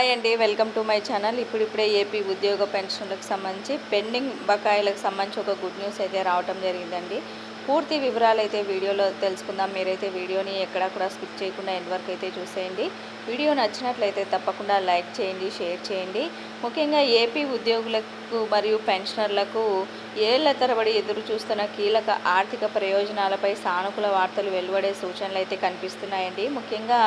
Hi అండి welcome to my channel. ఇప్పుడిప్పుడే AP ఉద్యోగ పెన్షన్లకు సంబంధించి పెండింగ్ బకాయిలకు సంబంధించి ఒక గుడ్ న్యూస్ అయితే రావటం జరిగిందండి. పూర్తి వివరాలు అయితే వీడియోలో తెలుసుకుందాం. మీరైతే వీడియోని ఎక్కడా కూడా స్కిప్ చేయకుండా ఎండ్ వరకు అయితే చూసేయండి. వీడియో నచ్చినట్లయితే తప్పకుండా లైక్ చేయండి షేర్ చేయండి. ముఖ్యంగా ఏపీ ఉద్యోగులకు మరియు పెన్షనర్లకు ఏళ్ళ తరబడి ఎదురు చూస్తున్న కీలక ఆర్థిక ప్రయోజనాలపై సానుకూల వార్తలు వెలువడే సూచనలు అయితే కనిపిస్తున్నాయండి. ముఖ్యంగా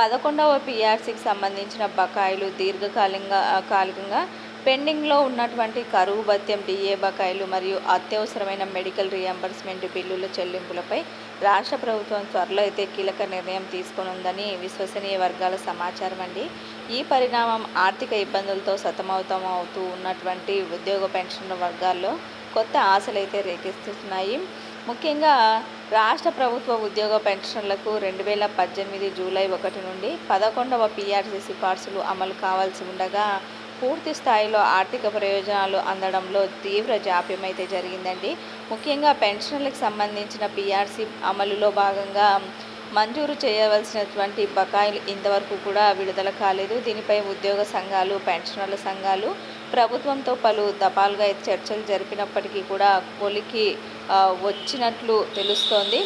పదకొండవ పిఆర్సీకి సంబంధించిన బకాయిలు దీర్ఘకాలికంగా కాలికంగా పెండింగ్లో ఉన్నటువంటి కరువు భత్యం డిఏ బకాయిలు మరియు అత్యవసరమైన మెడికల్ రియంబర్స్మెంట్ బిల్లుల చెల్లింపులపై రాష్ట్ర ప్రభుత్వం త్వరలో అయితే కీలక నిర్ణయం తీసుకొనుందని విశ్వసనీయ వర్గాల సమాచారం అండి. ఈ పరిణామం ఆర్థిక ఇబ్బందులతో సతమవుతం అవుతూ ఉన్నటువంటి ఉద్యోగ పెన్షన్ వర్గాల్లో కొత్త ఆశలు అయితే ముఖ్యంగా రాష్ట్ర ప్రభుత్వ ఉద్యోగ పెన్షన్లకు రెండు వేల పద్దెనిమిది జూలై ఒకటి నుండి పదకొండవ పిఆర్సీ సిఫార్సులు అమలు కావాల్సి ఉండగా పూర్తి స్థాయిలో ఆర్థిక ప్రయోజనాలు అందడంలో తీవ్ర జాప్యం అయితే జరిగిందండి. ముఖ్యంగా పెన్షన్లకు సంబంధించిన పిఆర్సీ అమలులో భాగంగా మంజూరు చేయవలసినటువంటి బకాయిలు ఇంతవరకు కూడా విడుదల కాలేదు. దీనిపై ఉద్యోగ సంఘాలు పెన్షనర్ల సంఘాలు ప్రభుత్వంతో పలు దఫాలుగా చర్చలు జరిపినప్పటికీ కూడా కొలికి వచ్చినట్లు తెలుస్తోంది.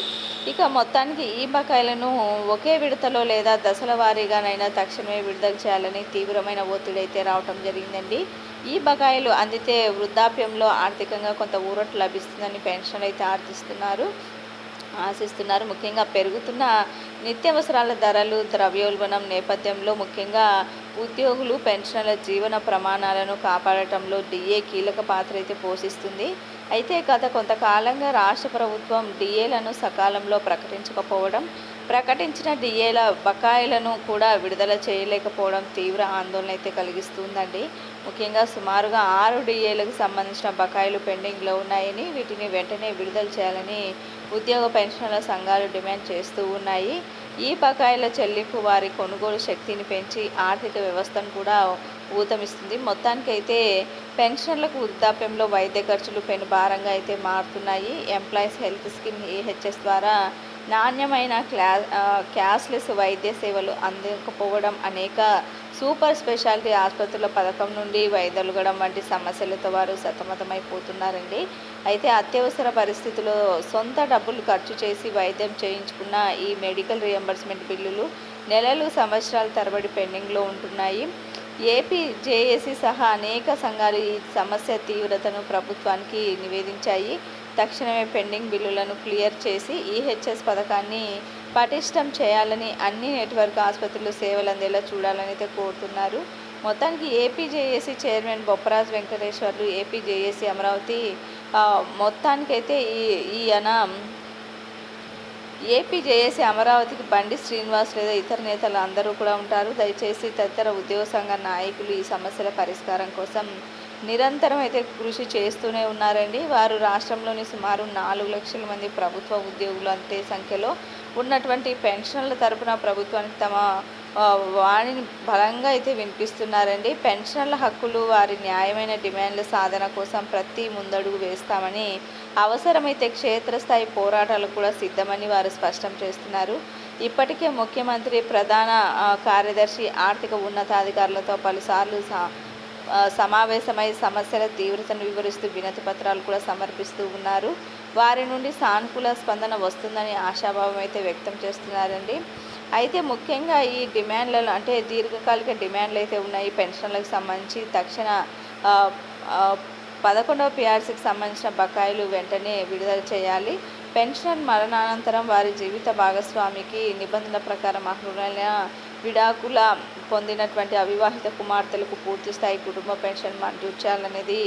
ఇక మొత్తానికి ఈ బకాయిలను ఒకే విడతలో లేదా దశల వారీగానైనా తక్షణమే విడుదల చేయాలని తీవ్రమైన ఒత్తిడి అయితే రావటం జరిగిందండి. ఈ బకాయిలు అందితే వృద్ధాప్యంలో ఆర్థికంగా కొంత ఊరట లభిస్తుందని పెన్షన్ అయితే ఆర్థిస్తున్నారు ఆశిస్తున్నారు. ముఖ్యంగా పెరుగుతున్న నిత్యావసరాల ధరలు ద్రవ్యోల్బణం నేపథ్యంలో ముఖ్యంగా ఉద్యోగులు పెన్షన్ల జీవన ప్రమాణాలను కాపాడటంలో డిఏ కీలక పాత్ర అయితే పోషిస్తుంది. అయితే గత కొంతకాలంగా రాష్ట్ర ప్రభుత్వం డిఏలను సకాలంలో ప్రకటించకపోవడం ప్రకటించిన డిఏల బకాయిలను కూడా విడుదల చేయలేకపోవడం తీవ్ర ఆందోళన అయితే కలిగిస్తుందండి. ముఖ్యంగా సుమారుగా ఆరు డిఏలకు సంబంధించిన బకాయిలు పెండింగ్లో ఉన్నాయని వీటిని వెంటనే విడుదల చేయాలని ఉద్యోగ పెన్షన్ల సంఘాలు డిమాండ్ చేస్తూ ఉన్నాయి. ఈ బకాయిల చెల్లింపు వారి కొనుగోలు శక్తిని పెంచి ఆర్థిక వ్యవస్థను కూడా ఊతమిస్తుంది. మొత్తానికి అయితే పెన్షన్లకు వృద్ధాప్యంలో వైద్య ఖర్చులు పెను భారంగా అయితే మారుతున్నాయి. ఎంప్లాయీస్ హెల్త్ స్కీమ్ ఏహెచ్ఎస్ ద్వారా నాణ్యమైన క్లా క్యాష్లెస్ వైద్య సేవలు అందకపోవడం అనేక సూపర్ స్పెషాలిటీ ఆసుపత్రుల పథకం నుండి వైదొలగడం వంటి సమస్యలతో వారు సతమతమైపోతున్నారండి. అయితే అత్యవసర పరిస్థితుల్లో సొంత డబ్బులు ఖర్చు చేసి వైద్యం చేయించుకున్న ఈ మెడికల్ రియంబర్స్మెంట్ బిల్లులు నెలలు సంవత్సరాల తరబడి పెండింగ్లో ఉంటున్నాయి. ఏపీ జేఏసీ సహా అనేక సంఘాలు ఈ సమస్య తీవ్రతను ప్రభుత్వానికి నివేదించాయి. తక్షణమే పెండింగ్ బిల్లులను క్లియర్ చేసి ఈహెచ్ఎస్ పథకాన్ని పటిష్టం చేయాలని అన్ని నెట్వర్క్ ఆసుపత్రులు సేవలు అందేలా చూడాలని అయితే కోరుతున్నారు. మొత్తానికి APJAC chairman Bopparaju Venkateswarlu APJAC Amaravati మొత్తానికైతే ఈ ఈయన ఏపీ జేఏసీ అమరావతికి బండి శ్రీనివాస్ లేదా ఇతర నేతలు అందరూ కూడా ఉంటారు. దయచేసి తదితర ఉద్యోగ సంఘ నాయకులు ఈ సమస్యల పరిష్కారం కోసం నిరంతరం అయితే కృషి చేస్తూనే ఉన్నారండి. వారు రాష్ట్రంలోని సుమారు నాలుగు లక్షల మంది ప్రభుత్వ ఉద్యోగులు అంతే సంఖ్యలో ఉన్నటువంటి పెన్షన్ల తరపున ప్రభుత్వానికి తమ వాణిని బలంగా అయితే వినిపిస్తున్నారండి. పెన్షన్ల హక్కులు వారి న్యాయమైన డిమాండ్ల సాధన కోసం ప్రతి ముందడుగు వేస్తామని అవసరమైతే క్షేత్రస్థాయి పోరాటాలు కూడా సిద్ధమని వారు స్పష్టం చేస్తున్నారు. ఇప్పటికే ముఖ్యమంత్రి ప్రధాన కార్యదర్శి ఆర్థిక ఉన్నతాధికారులతో పలుసార్లు సమావేశమై సమస్యల తీవ్రతను వివరిస్తూ వినతి పత్రాలు కూడా సమర్పిస్తూ ఉన్నారు. వారి నుండి సానుకూల స్పందన వస్తుందని ఆశాభావం అయితే వ్యక్తం చేస్తున్నారండి. అయితే ముఖ్యంగా ఈ డిమాండ్లలో అంటే దీర్ఘకాలిక డిమాండ్లు అయితే ఉన్నాయి పెన్షన్లకు సంబంధించి తక్షణ పదకొండవ పిఆర్సీకి సంబంధించిన బకాయిలు వెంటనే విడుదల చేయాలి. పెన్షన్ మరణానంతరం వారి జీవిత భాగస్వామికి నిబంధనల ప్రకారం అర్హులైన విడాకుల పొందినటువంటి అవివాహిత కుమార్తెలకు పూర్తి స్థాయి కుటుంబ పెన్షన్ మంజూరు చేయాలనేది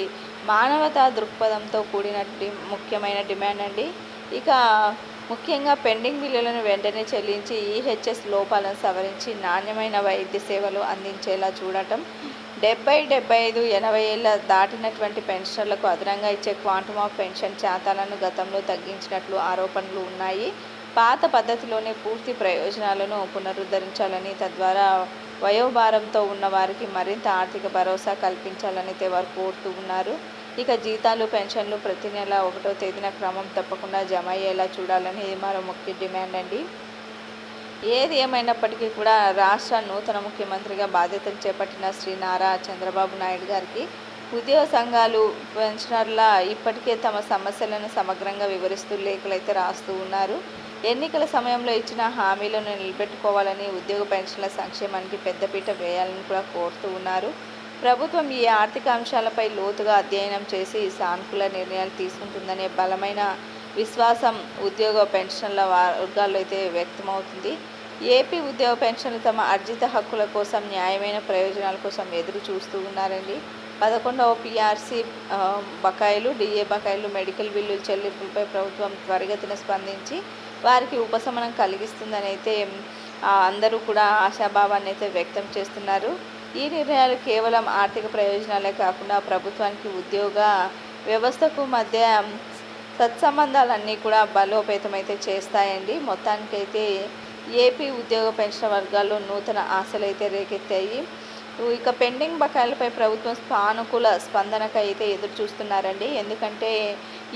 మానవతా దృక్పథంతో కూడినటువంటి ముఖ్యమైన డిమాండ్ అండి. ఇక ముఖ్యంగా పెండింగ్ బిల్లులను వెంటనే చెల్లించి ఈహెచ్ఎస్ లోపాలను సవరించి నాణ్యమైన వైద్య సేవలు అందించేలా చూడటం డెబ్బై డెబ్బై ఐదు ఎనభై ఏళ్ళ దాటినటువంటి పెన్షన్లకు అదనంగా ఇచ్చే క్వాంటమ్ ఆఫ్ పెన్షన్ శాతాలను గతంలో తగ్గించినట్లు ఆరోపణలు ఉన్నాయి. పాత పద్ధతిలోనే పూర్తి ప్రయోజనాలను పునరుద్ధరించాలని తద్వారా వయోభారంతో ఉన్న వారికి మరింత ఆర్థిక భరోసా కల్పించాలని వారు కోరుతూ ఉన్నారు. ఇక జీతాలు పెన్షన్లు ప్రతి నెల ఒకటో తేదీన క్రమం తప్పకుండా జమ అయ్యేలా చూడాలని ఇది మరో ముఖ్య డిమాండ్ అండి. ఏది ఏమైనప్పటికీ కూడా రాష్ట్ర నూతన ముఖ్యమంత్రిగా బాధ్యతలు చేపట్టిన శ్రీ నారా చంద్రబాబు నాయుడు గారికి ఉద్యోగ సంఘాలు పెన్షనర్ల ఇప్పటికే తమ సమస్యలను సమగ్రంగా వివరిస్తూ లేఖలైతే రాస్తూ ఉన్నారు. ఎన్నికల సమయంలో ఇచ్చిన హామీలను నిలబెట్టుకోవాలని ఉద్యోగ పెన్షన్ల సంక్షేమానికి పెద్దపీట వేయాలని కూడా కోరుతూ ఉన్నారు. ప్రభుత్వం ఈ ఆర్థిక అంశాలపై లోతుగా అధ్యయనం చేసి సానుకూల నిర్ణయాలు తీసుకుంటుందనే బలమైన విశ్వాసం ఉద్యోగ పెన్షన్ల వర్గాల్లో అయితే వ్యక్తమవుతుంది. ఏపీ ఉద్యోగ పెన్షన్లు తమ అర్జిత హక్కుల కోసం న్యాయమైన ప్రయోజనాల కోసం ఎదురు చూస్తూ ఉన్నారండి. పదకొండవ పిఆర్సీ బకాయిలు డిఏ బకాయిలు మెడికల్ బిల్లుల చెల్లింపులపై ప్రభుత్వం త్వరిగతిన స్పందించి వారికి ఉపశమనం కలిగిస్తుందని అయితే అందరూ కూడా ఆశాభావాన్ని అయితే వ్యక్తం చేస్తున్నారు. ఈ నిర్ణయాలు కేవలం ఆర్థిక ప్రయోజనాలే కాకుండా ప్రభుత్వానికి ఉద్యోగ వ్యవస్థకు మధ్య సత్సంబంధాలన్నీ కూడా బలోపేతమైతే చేస్తాయండి. మొత్తానికైతే ఏపీ ఉద్యోగ పెన్షన్ వర్గాల్లో నూతన ఆశలు అయితే రేకెత్తాయి ఇక పెండింగ్ బకాయిలపై ప్రభుత్వం సానుకూల స్పందనకైతే ఎదురు చూస్తున్నారండి ఎందుకంటే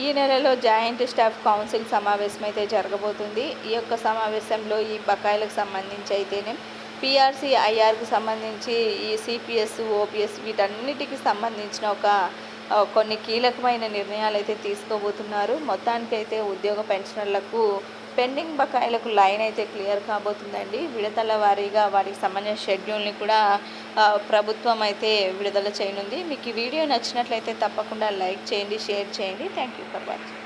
ఈ నెలలో జాయింట్ స్టాఫ్ కౌన్సిల్ సమావేశం అయితే జరగబోతుంది. ఈ యొక్క సమావేశంలో ఈ బకాయిలకు సంబంధించి అయితేనే పిఆర్సీ ఐఆర్కి సంబంధించి ఈ సిపిఎస్ ఓపీఎస్ వీటన్నిటికి సంబంధించిన ఒక కొన్ని కీలకమైన నిర్ణయాలు అయితే తీసుకోబోతున్నారు. మొత్తానికైతే ఉద్యోగ పెన్షనర్లకు పెండింగ్ బకాయిలకు లైన్ అయితే క్లియర్ కాబోతుందండి. విడతల వారీగా వాటికి సంబంధించిన షెడ్యూల్ని కూడా ప్రభుత్వం అయితే విడుదల చేయనుంది. మీకు ఈ వీడియో నచ్చినట్లయితే తప్పకుండా లైక్ చేయండి షేర్ చేయండి. Thank you for watching.